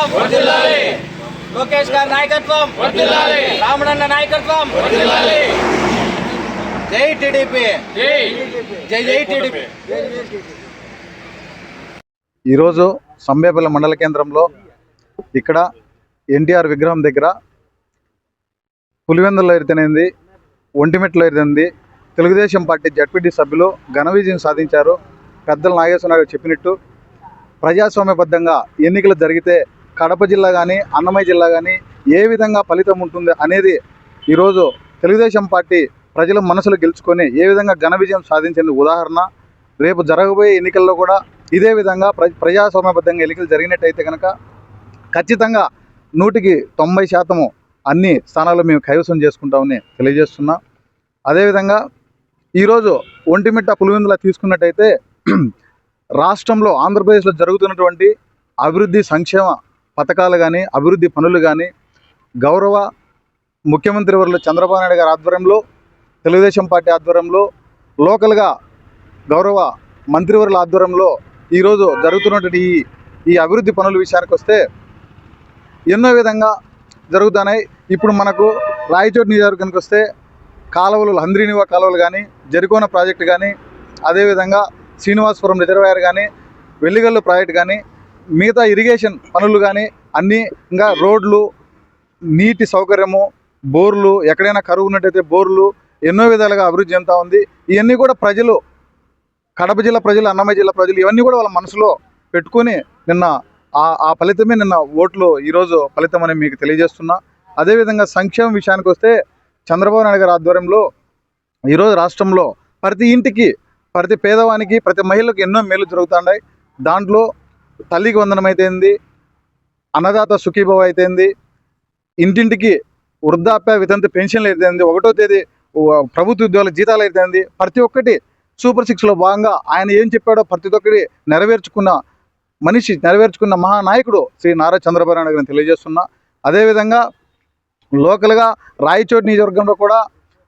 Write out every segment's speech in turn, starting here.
నాయకత్వం. లోకేష్ గారి నాయకత్వం. రాముడన్న నాయకత్వం. జై టీడీపీ. జై. జై టీడీపీ. ఈరోజు సంబేపల్లి మండల కేంద్రంలో ఇక్కడ ఎన్టీఆర్ విగ్రహం దగ్గర పులివెందుల్లో ఎరితేనేది ఒంటిమిట్లో ఎరితేంది తెలుగుదేశం పార్టీ జడ్పీటీ సభ్యులు ఘన విజయం సాధించారు. పెద్దల నాగేశ్వరరావు చెప్పినట్టు ప్రజాస్వామ్యబద్ధంగా ఎన్నికలు జరిగితే కడప జిల్లా కానీ అన్నమయ్య జిల్లా కానీ ఏ విధంగా ఫలితం ఉంటుంది అనేది ఈరోజు తెలుగుదేశం పార్టీ ప్రజల మనసులు గెలుచుకొని ఏ విధంగా ఘన విజయం సాధించింది ఉదాహరణ రేపు జరగబోయే ఎన్నికల్లో కూడా ఇదే విధంగా ప్ర ప్రజాస్వామ్యబద్ధంగా ఎన్నికలు జరిగినట్టయితే కనుక ఖచ్చితంగా నూటికి తొంభై శాతము అన్ని స్థానాలు మేము కైవసం చేసుకుంటామని తెలియజేస్తున్నా. అదేవిధంగా ఈరోజు ఒంటిమిట్ట పులివెందుల తీసుకున్నట్టయితే రాష్ట్రంలో ఆంధ్రప్రదేశ్లో జరుగుతున్నటువంటి అభివృద్ధి సంక్షేమ పథకాలు కానీ అభివృద్ధి పనులు కానీ గౌరవ ముఖ్యమంత్రి వర్యులు చంద్రబాబు నాయుడు గారి ఆధ్వర్యంలో తెలుగుదేశం పార్టీ ఆధ్వర్యంలో లోకల్గా గౌరవ మంత్రివర్ల ఆధ్వర్యంలో ఈరోజు జరుగుతున్నటువంటి ఈ ఈ అభివృద్ధి పనుల విషయానికి వస్తే ఎన్నో విధంగా జరుగుతున్నాయి. ఇప్పుడు మనకు రాయచోటి నియోజకవర్గానికి వస్తే కాలువలు హంద్రీనివా కాలువలు కానీ జరికోన ప్రాజెక్టు కానీ అదేవిధంగా శ్రీనివాసపురం రిజర్వాయర్ కానీ వెల్లిగల్లు ప్రాజెక్ట్ కానీ మిగతా ఇరిగేషన్ పనులు కానీ అన్నీ ఇంకా రోడ్లు నీటి సౌకర్యము బోర్లు ఎక్కడైనా కరువు ఉన్నట్టయితే బోర్లు ఎన్నో విధాలుగా అభివృద్ధి చెందుతూ ఉంది. ఇవన్నీ కూడా ప్రజలు కడప జిల్లా ప్రజలు అన్నమయ్య జిల్లా ప్రజలు ఇవన్నీ కూడా వాళ్ళ మనసులో పెట్టుకొని నిన్న ఆ ఆ ఫలితమే నిన్న ఓట్లు ఈరోజు ఫలితం అని మీకు తెలియజేస్తున్నా. అదేవిధంగా సంక్షేమ విషయానికి వస్తే చంద్రబాబు నాయుడు గారి ఆధ్వర్యంలో ఈరోజు రాష్ట్రంలో ప్రతి ఇంటికి ప్రతి పేదవానికి ప్రతి మహిళకు ఎన్నో మేలు జరుగుతున్నాయి. దాంట్లో తల్లికి వందనం అయితేంది అన్నదాత సుఖీభవ అయితేంది ఇంటింటికి వృద్ధాప్య వితంతు పెన్షన్లు అయితేంది ఒకటో తేదీ ప్రభుత్వ ఉద్యోగుల జీతాలు అయితేంది ప్రతి ఒక్కటి సూపర్ సిక్స్లో భాగంగా ఆయన ఏం చెప్పాడో ప్రతి ఒక్కటి నెరవేర్చుకున్న మనిషి నెరవేర్చుకున్న మహానాయకుడు శ్రీ నారా చంద్రబాబు నాయుడు గారిని తెలియజేస్తున్నా. అదేవిధంగా లోకల్గా రాయచోటి నియోజకవర్గంలో కూడా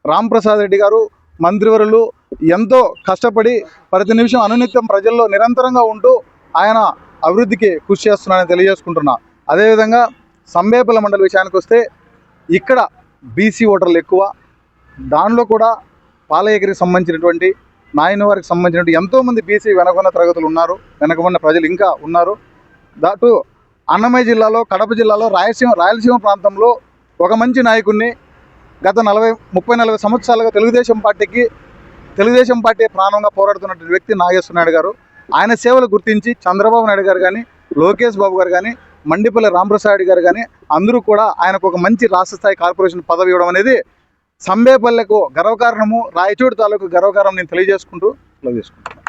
రాంప్రసాద్ రెడ్డి గారు మంత్రివరులు ఎంతో కష్టపడి ప్రతి నిమిషం అనునిత్యం ప్రజల్లో నిరంతరంగా ఉంటూ ఆయన అభివృద్ధికి కృషి చేస్తున్నారని తెలియజేసుకుంటున్నా. అదేవిధంగా సంబేపల్లి మండల విషయానికి వస్తే ఇక్కడ బీసీ ఓటర్లు ఎక్కువ. దానిలో కూడా పాలయగిరికి సంబంధించినటువంటి నాయన వారికి సంబంధించినటువంటి ఎంతోమంది బీసీ వెనకున్న తరగతులు ఉన్నారు వెనకబడిన ప్రజలు ఇంకా ఉన్నారు. దాటు అన్నమయ్య జిల్లాలో కడప జిల్లాలో రాయలసీమ రాయలసీమ ప్రాంతంలో ఒక మంచి నాయకుడిని గత నలభై ముప్పై నలభై సంవత్సరాలుగా తెలుగుదేశం పార్టీకి తెలుగుదేశం పార్టీ ప్రాణంగా పోరాడుతున్నటువంటి వ్యక్తి నాగేశ్వర నాయుడు గారు. ఆయన సేవలు గుర్తించి చంద్రబాబు నాయుడు గారు కానీ లోకేష్ బాబు గారు కానీ మండిపల్లి రామప్రసాద్ గారు కానీ అందరూ కూడా ఆయనకు ఒక మంచి రాష్ట్ర స్థాయి కార్పొరేషన్ పదవి ఇవ్వడం అనేది సంబేపల్లెకు గర్వకారణము రాయచూడు తాలూకు గర్వకారణం నేను తెలియజేసుకుంటూ తెలియజేసుకుంటాను